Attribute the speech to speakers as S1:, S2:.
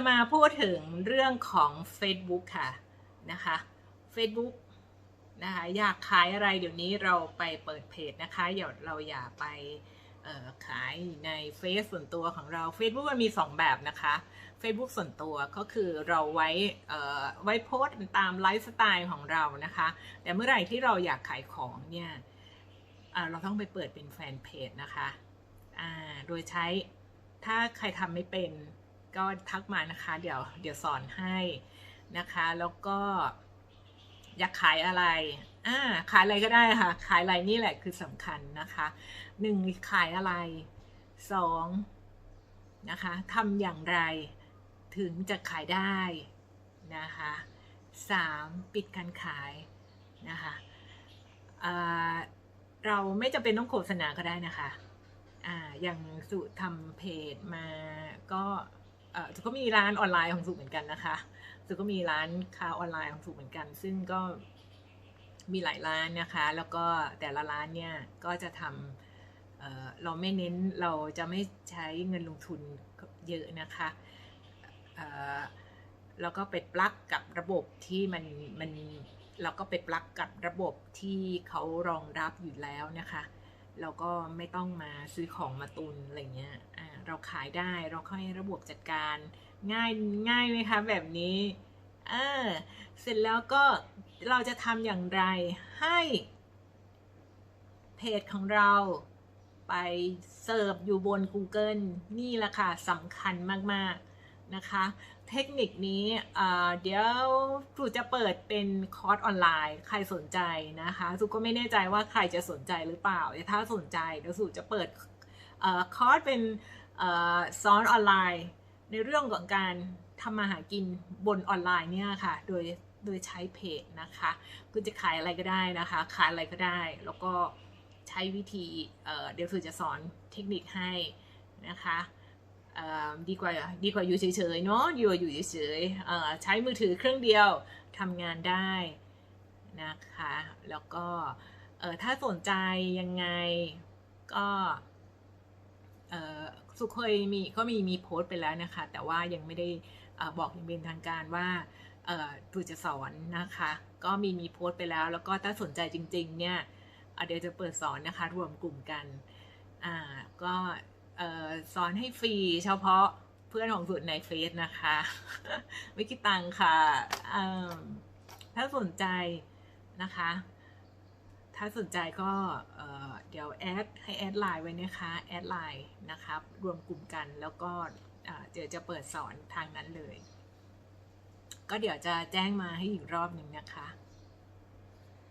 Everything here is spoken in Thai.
S1: จะมาพูดถึงเรื่องของ Facebook ค่ะนะคะ Facebook นะคะอยากขายอะไรเดี๋ยวนี้เราไปเปิดเพจนะคะอย่าเราอย่าไปขายในเฟซส่วนตัวของเรา Facebook มันมี 2 แบบนะคะ Facebook ส่วนตัวก็คือเราไว้ไว้โพสต์ตามไลฟ์สไตล์ของเรานะคะ แต่เมื่อไหร่ที่เราอยากขายของเนี่ยเราต้องไปเปิดเป็นแฟนเพจนะคะโดยใช้ถ้าใครทำไม่เป็น ก็ทักมานะคะ เดี๋ยวเดี๋ยวสอนให้นะคะ แล้วก็อยากขายอะไรอ่าขายอะไรก็ได้ค่ะ ขายอะไรนี่แหละคือสำคัญนะคะหนึ่งขายอะไรสองนะคะทำอย่างไรถึงจะขายได้นะคะสามปิดการขายนะคะเราไม่จำเป็นต้องโฆษณาก็ได้นะคะ อ่าอย่างสุทำเพจมาก็ สุก็มีร้านออนไลน์ของสุเหมือนกันนะคะสุก็มีร้านค้าออนไลน์ของสุเหมือนกัน ซึ่งก็มีหลายร้านนะคะ แล้วก็แต่ละร้านเนี่ยก็จะทำเเราไม่เน้นเราจะไม่ใช้เงินลงทุนเยอะนะคะแล้วก็ไปปลักกับระบบที่มันมันเราก็ไปปลักกับระบบที่เขารองรับอยู่แล้วนะคะ เราก็ไม่ต้องมาซื้อของมาตุนอะไรเงี้ย เราขายได้ เราค่อยให้ระบบจัดการ ง่ายง่ายไหมคะแบบนี้เออเสร็จแล้วก็เราจะทำอย่างไรให้เพจของเราไปเสิร์ฟอยู่บน Google นี่แหละค่ะสำคัญมาก ๆ นะคะ เทคนิคนี้เดี๋ยวครูจะเปิดเป็นคอร์สออนไลน์ ใครสนใจนะคะสุก็ไม่แน่ใจว่าใครจะสนใจหรือเปล่าแต่ถ้าสนใจเดี๋ยวสุจะเปิดคอร์สเป็น สอนออนไลน์ ในเรื่องของการทำมาหากินบนออนไลน์เนี่ยค่ะ โดยโดยใช้เพจนะคะคุณจะขายอะไรก็ได้นะคะ ขายอะไรก็ได้ แล้วก็ใช้วิธีเเดี๋ยวสุจะสอนเทคนิคให้นะคะดีกว่าดีกว่าอยู่เฉยๆเนาะดีกว่อยู่เฉยๆใช้มือถือเครื่องเดียวทำงานได้นะคะ แล้วก็ถ้าสนใจยังไงก็ สุเคยมีก็มีมีโพสต์ไปแล้วนะคะ แต่ว่ายังไม่ได้อ่อบอกอย่างเป็นทางการว่าเอ่อตูจะสอนนะคะ ก็มีมีโพสต์ไปแล้ว แล้วก็ถ้าสนใจจริง ๆ เนี่ยเดี๋ยวจะเปิดสอนนะคะ รวมกลุ่มกันอ่าก็เออสอนให้ฟรีเฉพาะเพื่อนของสุดในเฟซนะคะไม่คิดตังค่ะถ้าสนใจนะคะ ถ้าสนใจก็ เดี๋ยวแอดให้แอดไลน์ไว้นะคะแอดไลน์นะครับรวมกลุ่มกันแล้วก็เดี๋ยวจะเปิดสอนทางนั้นเลย ก็เดี๋ยวจะแจ้งมาให้อีกรอบหนึ่งนะคะ